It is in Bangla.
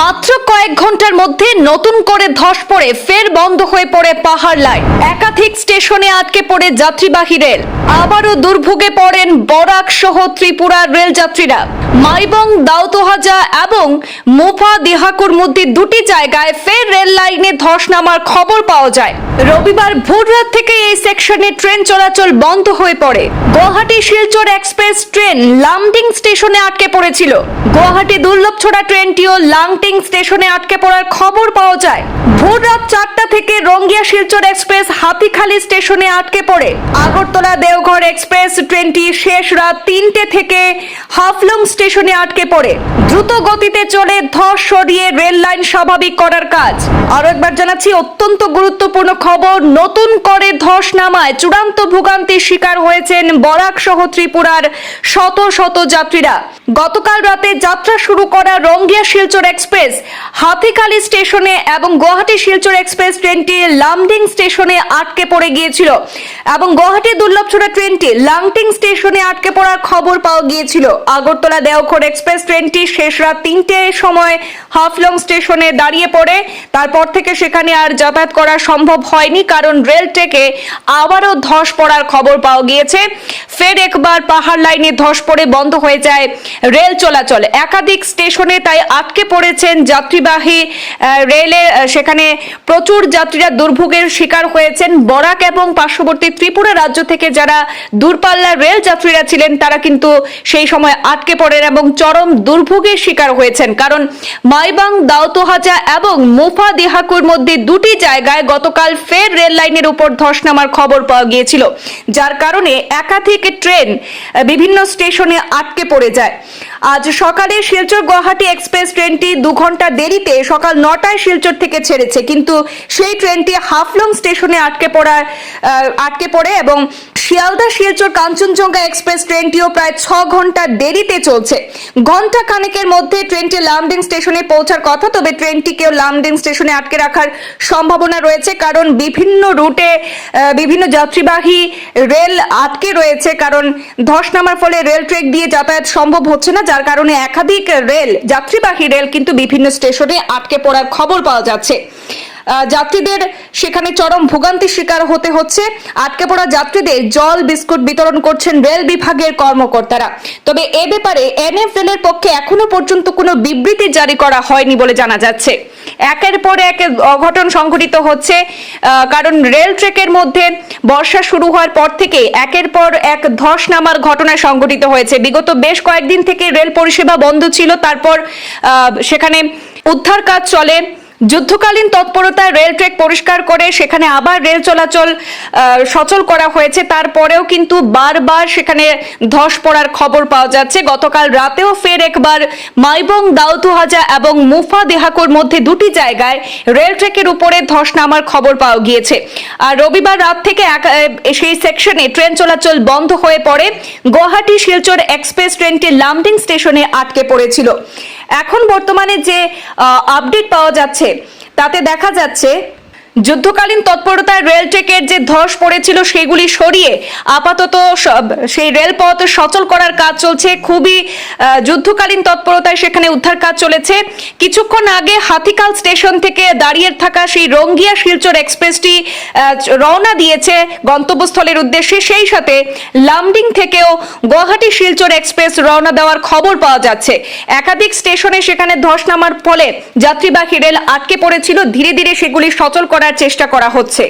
মাত্র কয়েক ঘণ্টার মধ্যে নতুন করে ধস পড়ে, ফের বন্ধ হয়ে পড়ে পাহাড় লাইন। একাধিক স্টেশনে আটকে পড়ে যাত্রীবাহী রেল। আবারও দুর্ভোগে পড়েন বরাক সহ ত্রিপুরার রেল যাত্রীরা মাইবং দাউতহাজা এবং মোফা দেহাকুর মধ্যে দুটি জায়গায় ফের রেল লাইনে ধস নামার খবর পাওয়া যায়। রবিবার ভোররাত থেকে এই সেকশনে ট্রেন চলাচল বন্ধ হয়ে পড়ে। গুয়াহাটি শিলচর এক্সপ্রেস ট্রেন লামডিং স্টেশনে আটকে পড়েছিল। গুয়াহাটি দুর্লভছড়া ট্রেনটিও লাংটিং স্টেশনে আটকে পড়ার খবর পাওয়া যায়। ভোর রাত চারটা থেকে রঙ্গিয়া শিলচর এক্সপ্রেস হাতিখালি স্টেশনে আটকে পড়ে। আগরতলা দেওঘর এক্সপ্রেস ট্রেনটি শেষ রাত তিনটে থেকে হাফলং স্টেশনে আটকে পড়ে। দ্রুত গতিতে চলে ধস সরিয়ে রেল লাইন স্বাভাবিক করার কাজ। আরও একবার জানাচ্ছি, অত্যন্ত গুরুত্বপূর্ণ খবর, নতুন করে ধস নামায় চূড়ান্ত ভোগান্তির শিকার হয়েছেন বরাক সহ ত্রিপুরার শত শত যাত্রীরা। গতকাল রাতে যাত্রা শুরু করা রঙ্গিয়া শিলচর এক্সপ্রেস, হাতিখালি স্টেশনে এবং গুয়াহাটি শিলচর এক্সপ্রেস ট্রেনটি লামডিং স্টেশনে আটকে পড়ে গিয়েছিল এবং গুয়াহাটি দুর্লভছড়া ট্রেনটি লাংটিং স্টেশনে আটকে পড়ার খবর পাওয়া গিয়েছিল। আগরতলা দেওঘর এক্সপ্রেস ট্রেনটি শেষ রাত তিনটের সময় হাফলং স্টেশনে দাঁড়িয়ে পড়ে। তারপর থেকে সেখানে আর যাতায়াত করা সম্ভব হয়নি, কারণ রেল ট্রেকে আবারও ধস পড়ার খবর পাওয়া গিয়েছে। ফের একবার পাহাড় লাইনে ধস পড়ে বন্ধ হয়ে যায় রেল চলাচল। একাধিক স্টেশনে তাই আটকে পড়েছেন যাত্রীবাহী রেলে সেখানে প্রচুর যাত্রীরা দুর্ভোগের শিকার হয়েছেন। বরাক এবং পার্শ্ববর্তী ত্রিপুরা রাজ্য থেকে যারা দূরপাল্লার রেল যাত্রীরা ছিলেন, তারা কিন্তু সেই সময় আটকে পড়েন এবং চরম দুর্ভোগের শিকার হয়েছেন। কারণ মাইবাং দাউতহাজা এবং মুফা দিহাকুর মধ্যে দুটি জায়গায় গতকাল ফের রেল লাইনের উপর ধস নামার খবর পাওয়া গিয়েছিল, যার কারণে একাধিক ট্রেন বিভিন্ন স্টেশনে আটকে পড়ে যায়। আজ সকালে শিলচর গুয়াহাটি এক্সপ্রেস ট্রেনটি দু ঘণ্টা দেরিতে সকাল নটায় শিলচর থেকে ছেড়েছে, কিন্তু সেই ট্রেনটি হাফলং স্টেশনে আটকে পড়ার আটকে পড়ে এবং শিয়ালদা, শিলচর, কাঞ্চনজঙ্ঘা এক্সপ্রেস ট্রেনটিও প্রায় ছ ঘণ্টা দেরিতে চলছে। ঘণ্টা খানেকের মধ্যে ট্রেনটি লামডিং স্টেশনে পৌঁছার কথা, তবে ট্রেনটিকেও লামডিং স্টেশনে আটকে রাখার সম্ভাবনা রয়েছে, কারণ বিভিন্ন রুটে বিভিন্ন যাত্রীবাহী রেল আটকে রয়েছে, কারণ ধস নামার ফলে রেল ট্রেক দিয়ে যাতায়াত সম্ভব হচ্ছে না, যার কারণে একাধিক রেল, যাত্রীবাহী রেল কিন্তু বিভিন্ন স্টেশনে আটকে পড়ার খবর পাওয়া যাচ্ছে। যাত্রীদের সেখানে চরম ভোগান্তির শিকার হতে হচ্ছে। আটকে পড়া যাত্রীদের জল, বিস্কুট বিতরণ করছেন রেল বিভাগের কর্মকর্তারা। তবে এ ব্যাপারে এনএফএল এর পক্ষে এখনও পর্যন্ত কোনো বিবৃতি জারি করা হয়নি বলে জানা যাচ্ছে। একের পর এক অঘটন সংঘটিত হচ্ছে কারণ রেল ট্রেকের মধ্যে বর্ষা শুরু হওয়ার পর থেকে একের পর এক ধস নামার ঘটনা সংঘটিত হয়েছে। বিগত বেশ কয়েকদিন থেকে রেল পরিষেবা বন্ধ ছিল, তারপর সেখানে উদ্ধার কাজ চলে। যুদ্ধকালীন তৎপরতায় রেল ট্রেক পরিষ্কার করে সেখানে আবার রেল চলাচল সচল করা হয়েছে। তারপরেও কিন্তু বারবার সেখানে ধস পড়ার খবর পাওয়া যাচ্ছে। গতকাল রাতেও ফের একবার মাইবং দাউতুহাজা এবং মুফা দেহাকুর মধ্যে দুটি জায়গায় রেল ট্রেকের উপরে ধস নামার খবর পাওয়া গিয়েছে। আর রবিবার রাত থেকে সেই সেকশনে ট্রেন চলাচল বন্ধ হয়ে পড়ে। গুয়াহাটি শিলচর এক্সপ্রেস ট্রেনটি লামডিং স্টেশনে আটকে পড়েছিল। এখন বর্তমানে যে আপডেট পাওয়া যাচ্ছে তাতে দেখা যাচ্ছে যুদ্ধকালীন তৎপরতায় রেল ট্রেকের যে ধস পড়েছিল সেগুলি সরিয়ে আপাতত সেই রেলপথ সচল করার কাজ চলছে। খুবই যুদ্ধকালীন তৎপরতায় সেখানে উদ্ধার কাজ চলেছে। কিছুক্ষণ আগে হাতিকাল স্টেশন থেকে দাঁড়িয়ে থাকা সেই রঙ্গিয়া শিলচর এক্সপ্রেসটি রওনা দিয়েছে গন্তব্যস্থলের উদ্দেশ্যে। সেই সাথে লামডিং থেকেও গুয়াহাটি শিলচর এক্সপ্রেস রওনা দেওয়ার খবর পাওয়া যাচ্ছে। একাধিক স্টেশনে সেখানে ধস নামার ফলে যাত্রীবাহী রেল আটকে পড়েছিল। ধীরে ধীরে সেগুলি সচল করার চেষ্টা করা হচ্ছে।